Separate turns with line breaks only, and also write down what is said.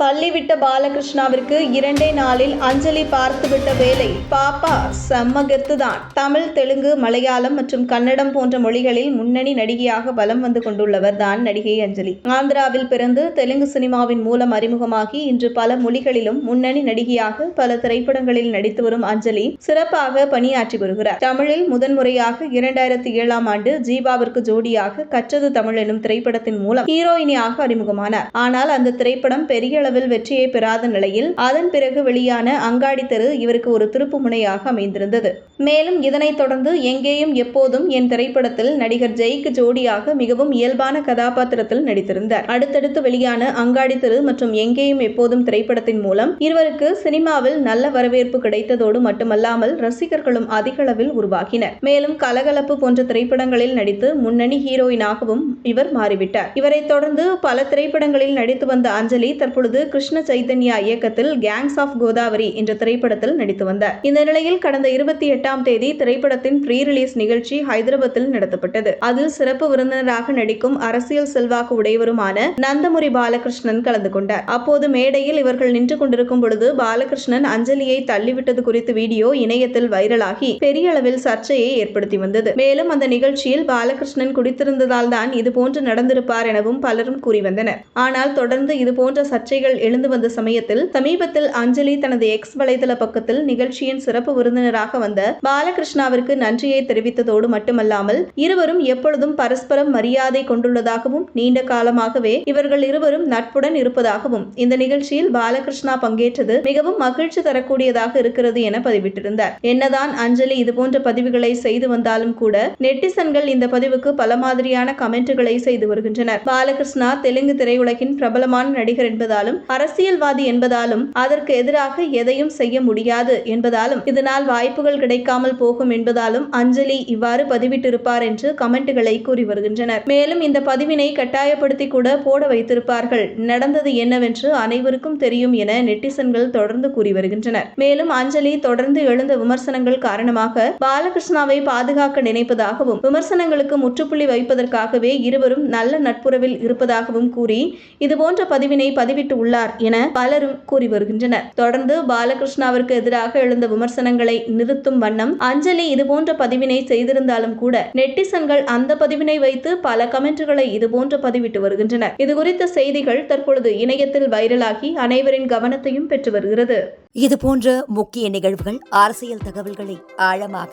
தள்ளிவிட்ட பாலகிருஷ்ணாவிற்கு இரண்டே நாளில் அஞ்சலி பார்த்துவிட்ட வேலை பாப்பா செம்மகத்துதான் தமிழ் தெலுங்கு மலையாளம் மற்றும் கன்னடம் போன்ற மொழிகளில் முன்னணி நடிகையாக வலம் வந்து கொண்டுள்ளவர் தான் நடிகை அஞ்சலி. ஆந்திராவில் பிறந்து தெலுங்கு சினிமாவின் மூலம் அறிமுகமாகி இன்று பல மொழிகளிலும் முன்னணி நடிகையாக பல திரைப்படங்களில் நடித்து வரும் அஞ்சலி சிறப்பாக பணியாற்றி வருகிறார். தமிழில் முதன்முறையாக இரண்டாயிரத்தி ஏழாம் ஆண்டு ஜீவாவிற்கு ஜோடியாக கற்றது தமிழ் எனும் திரைப்படத்தின் மூலம் ஹீரோயினியாக அறிமுகமானார். ஆனால் அந்த திரைப்படம் பெரிய அளவில் வெற்றியை பெறாத நிலையில் அதன் பிறகு வெளியான அங்காடி தெரு இவருக்கு ஒரு திருப்பு முனையாக அமைந்திருந்தது. மேலும் இதனைத் தொடர்ந்து எங்கேயும் எப்போதும் என் திரைப்படத்தில் நடிகர் ஜெய்க்கு ஜோடியாக மிகவும் இயல்பான கதாபாத்திரத்தில் நடித்திருந்தார். அடுத்தடுத்து வெளியான அங்காடி தெரு மற்றும் எங்கேயும் எப்போதும் திரைப்படத்தின் மூலம் இருவருக்கு சினிமாவில் நல்ல வரவேற்பு கிடைத்ததோடு மட்டுமல்லாமல் ரசிகர்களும் அதிக அளவில் உருவாகினர். மேலும் கலகலப்பு போன்ற திரைப்படங்களில் நடித்து முன்னணி ஹீரோயினாகவும் இவர் மாறிவிட்டார். இவரைத் தொடர்ந்து பல திரைப்படங்களில் நடித்து வந்த அஞ்சலி தற்பொழுது கிருஷ்ண சைதன்யா இயக்கத்தில் கேங்ஸ் ஆஃப் கோதாவரி என்ற திரைப்படத்தில் நடித்து வந்தார். இந்த நிலையில் கடந்த இருபத்தி எட்டாம் தேதி திரைப்படத்தின் ப்ரீ ரிலீஸ் நிகழ்ச்சி ஹைதராபாத்தில் நடத்தப்பட்டது. அதில் சிறப்பு விருந்தினராக நடிக்கும் அரசியல் செல்வாக்கு உடையவருமான நந்தமுரி பாலகிருஷ்ணன் கலந்து கொண்டார். அப்போது மேடையில் இவர்கள் நின்று கொண்டிருக்கும் பொழுது பாலகிருஷ்ணன் அஞ்சலியை தள்ளிவிட்டது குறித்து வீடியோ இணையத்தில் வைரலாகி பெரிய அளவில் சர்ச்சையை ஏற்படுத்தி வந்தது. மேலும் அந்த நிகழ்ச்சியில் பாலகிருஷ்ணன் குடித்திருந்ததால் தான் இதுபோன்று நடந்திருப்பார் எனவும் பலரும் கூறி வந்தனர். ஆனால் தொடர்ந்து இதுபோன்ற சர்ச்சைகள் எழுந்து வந்த சமயத்தில் சமீபத்தில் அஞ்சலி தனது எக்ஸ் வலைதள பக்கத்தில் நிகழ்ச்சியின் சிறப்பு விருந்தினராக வந்த பாலகிருஷ்ணாவிற்கு நன்றியை தெரிவித்ததோடு மட்டுமல்லாமல் இருவரும் எப்பொழுதும் பரஸ்பரம் மரியாதை கொண்டுள்ளதாகவும் நீண்ட காலமாகவே இவர்கள் இருவரும் நட்புடன் இருப்பதாகவும் இந்த நிகழ்ச்சியில் பாலகிருஷ்ணா பங்கேற்றது மிகவும் மகிழ்ச்சி தரக்கூடியதாக இருக்கிறது என பதிவிட்டிருந்தார். என்னதான் அஞ்சலி இதுபோன்ற பதிவுகளை செய்து வந்தாலும் கூட நெட்டிசன்கள் இந்த பதிவுக்கு பல மாதிரியான கமெண்ட்டுகளை செய்து வருகின்றனர். பாலகிருஷ்ணா தெலுங்கு திரையுலகின் பிரபலமான நடிகர் என்பதாலும் அரசியல்வாதி என்பதாலும் அதற்கு எதிராக எதையும் செய்ய முடியாது என்பதாலும் இதனால் வாய்ப்புகள் கிடைக்காமல் போகும் என்பதாலும் அஞ்சலி இவ்வாறு பதிவிட்டிருப்பார் என்று கமெண்ட்டுகளை கூறி வருகின்றனர். மேலும் இந்த பதிவினை கட்டாயப்படுத்தி கூட போட வைத்திருப்பார்கள். நடந்தது என்னவென்று அனைவருக்கும் தெரியும் என நெட்டிசன்கள் தொடர்ந்து கூறி வருகின்றனர். மேலும் அஞ்சலி தொடர்ந்து எழுந்த விமர்சனங்கள் காரணமாக பாலகிருஷ்ணாவை பாதுகாக்க நினைப்பதாகவும் விமர்சனங்களுக்கு முற்றுப்புள்ளி வைப்பதற்காகவே இருவரும் நல்ல நட்புறவில் இருப்பதாகவும் கூறி இதுபோன்ற பதிவினை பதிவிட்டு உள்ளார் என பலரும் கூறி வருகின்றனர். தொடர்ந்து பாலகிருஷ்ணாவிற்கு எதிராக எழுந்த விமர்சனங்களை நிறுத்தும் வண்ணம் அஞ்சலி இதுபோன்ற பதிவினை செய்திருந்தாலும் கூட நெட்டிசன்கள் அந்த பதிவினை வைத்து பல கமெண்ட்டுகளை இதுபோன்ற பதிவிட்டு வருகின்றனர். இதுகுறித்த செய்திகள் தற்பொழுது இணையத்தில் வைரலாகி அனைவரின் கவனத்தையும் பெற்று வருகிறது.
இது போன்ற முக்கிய நிகழ்வுகள் அரசியல் தகவல்களை ஆழமாக